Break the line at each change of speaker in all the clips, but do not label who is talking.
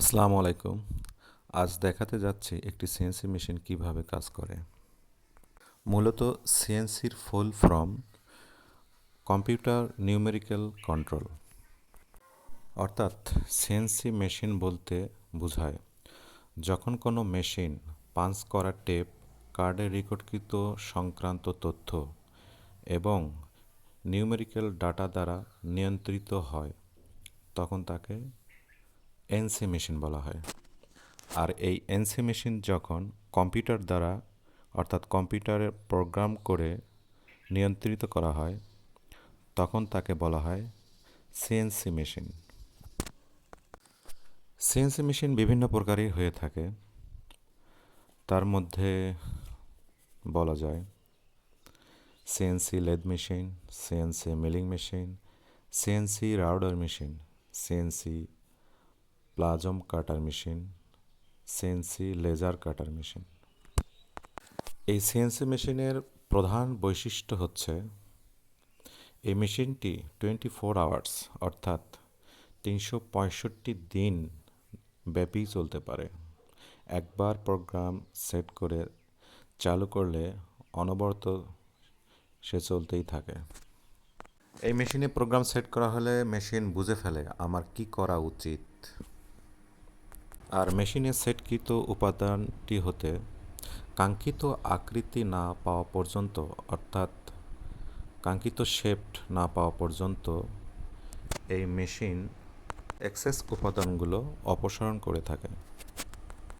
আসসালামু আলাইকুম। আজ দেখাতে যাচ্ছি একটি সিএনসি মেশিন কীভাবে কাজ করে। মূলত সিএনসির full form computer numerical control. অর্থাৎ সিএনসি মেশিন বলতে বোঝায়, যখন কোনো মেশিন পাঞ্চ করা টেপ, কার্ডে রেকর্ডকৃত সংক্রান্ত তথ্য এবং নিউমেরিক্যাল ডাটা দ্বারা নিয়ন্ত্রিত হয়, তখন তাকে এনসি মেশিন বলা হয়। আর এই এনসি মেশিন যখন কম্পিউটার দ্বারা, অর্থাৎ কম্পিউটারে প্রোগ্রাম করে নিয়ন্ত্রিত করা হয়, তখন তাকে বলা হয় সিএনসি মেশিন। সিএনসি মেশিন বিভিন্ন প্রকারই হয়ে থাকে। তার মধ্যে বলা যায় CNC lathe machine, CNC milling machine, CNC router machine, CNC plasma cutter machine CNC laser cutter machine. এই সিএনসি মেশিনের প্রধান বৈশিষ্ট্য হচ্ছে, এই মেশিনটি টোয়েন্টি ফোর আওয়ার্স অর্থাৎ তিনশো পঁয়ষট্টি দিন ব্যাপী চলতে পারে। একবার প্রোগ্রাম সেট করে চালু করলে অনবরত সে চলতেই থাকে। এই মেশিনে প্রোগ্রাম সেট করা হলে মেশিন বুঝে ফেলে, আমার কি করা উচিত? আর মেশিনে সেটকৃত উপাদানটি হতে কাঙ্ক্ষিত আকৃতি না পাওয়া পর্যন্ত, অর্থাৎ কাঙ্ক্ষিত শেপড না পাওয়া পর্যন্ত, এই মেশিন এক্সেস উপাদানগুলো অপসারণ করে থাকে।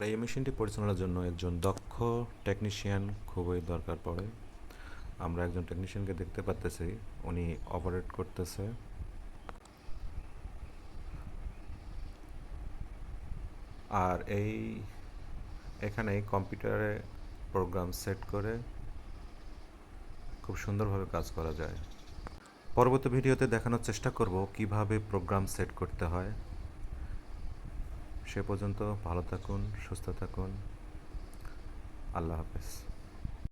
এই মেশিনটি পরিচালনার জন্য একজন দক্ষ টেকনিশিয়ান খুবই দরকার পড়ে। আমরা একজন টেকনিশিয়ানকে দেখতে পাচ্তেছি উনি অপারেট করতেছে। আর এই, এখানে কম্পিউটারে প্রোগ্রাম সেট করে খুব সুন্দরভাবে কাজ করা যায়। পরবর্তী ভিডিওতে দেখানোর চেষ্টা করব কীভাবে প্রোগ্রাম সেট করতে হয়। সে পর্যন্ত ভালো থাকুন, সুস্থ থাকুন। আল্লাহ হাফেজ।